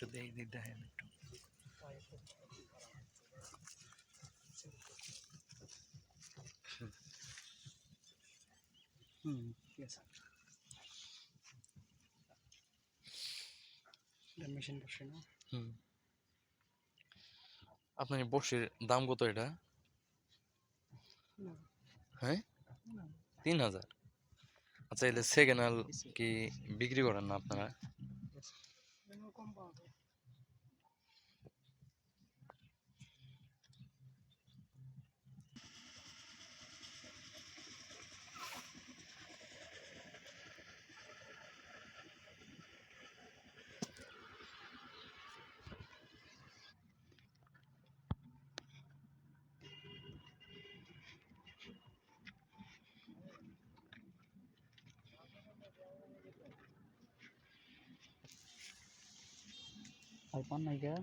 একটু দিক দেখেন একটু। হুম ঠিক আছে। মেশিন বসে না? হুম। আপনার দাম কত এটা? হ্যাঁ? তিন হাজার। আচ্ছা এলে সেকেন্ড হ্যান্ড কি বিক্রি করেন না আপনারা? এগুলো কম আর পান নাই গা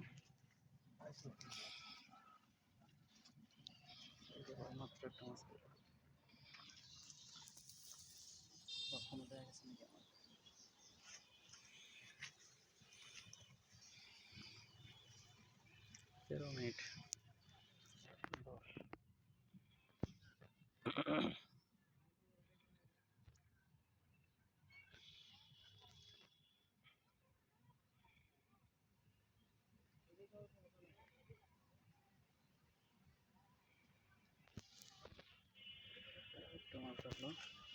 মাত্র একটা মাছ একটা মাছ আসলো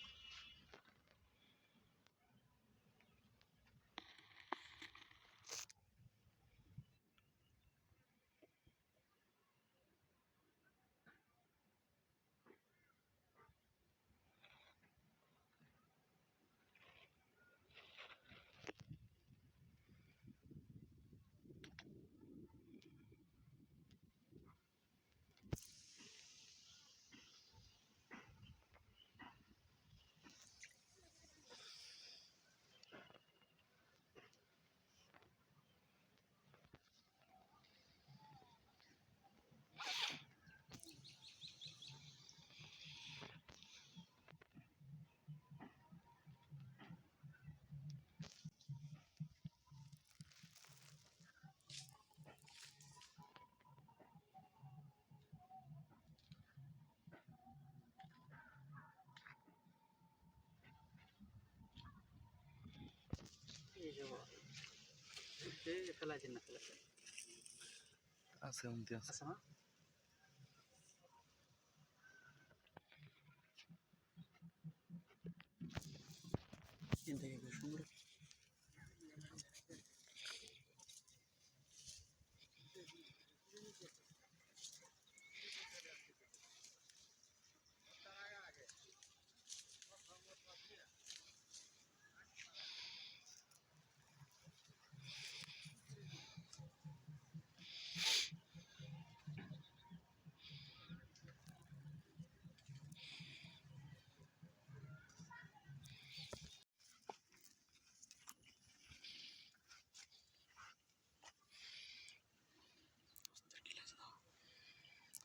এই যে বড়। এই যে ফেলাই দিন না ফেলাই আছে? আছে। আছে না?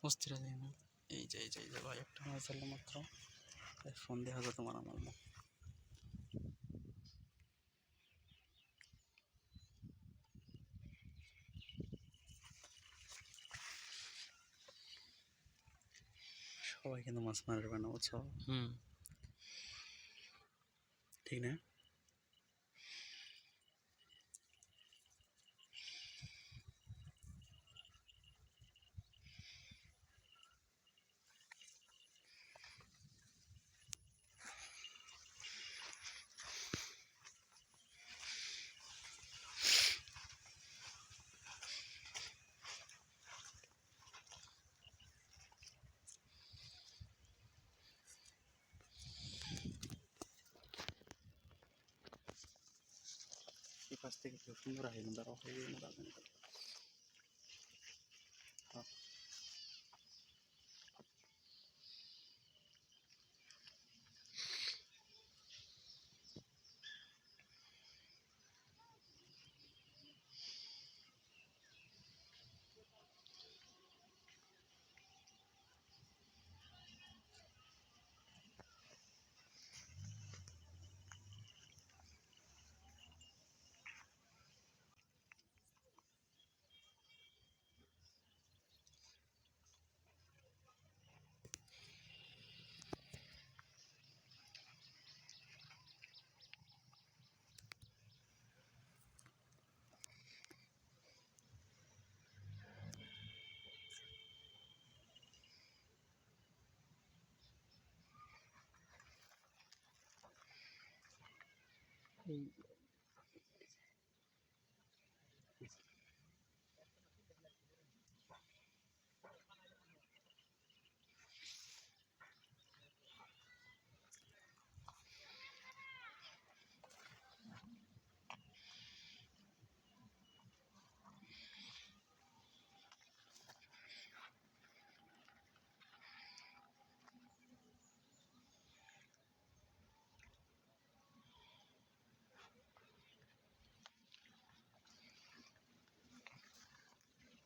অস্থির আছে না এই যে এই যে এই যে ভাই একটা মাছ ধরলো মাত্র। ফোন দেখা যায় তোমার আমার না সবাই কিন্তু মাছ মারবে না বুঝছ? হুম। ঠিক না? fasting. Murahin. Murahin. Eh, Murahin. Murahin. the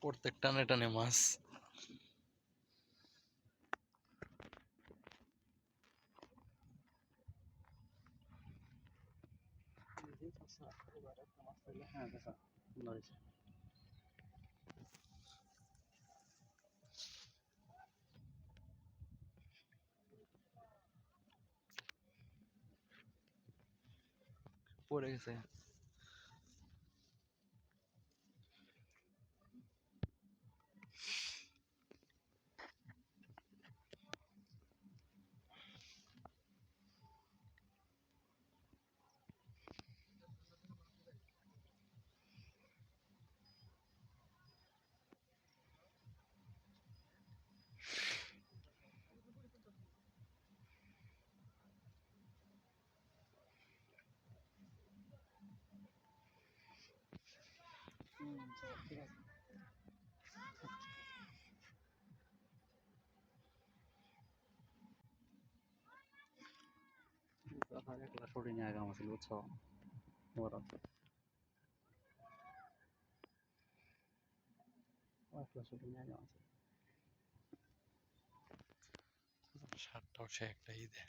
প্রত্যেক টানে টানে মাছ। পড়ে গেছে। একলা শুটিং এ আগাম আছিল বুঝছ? একলা শুটিং এ আগাম আছিল সাতটা সে একটা ঈদে।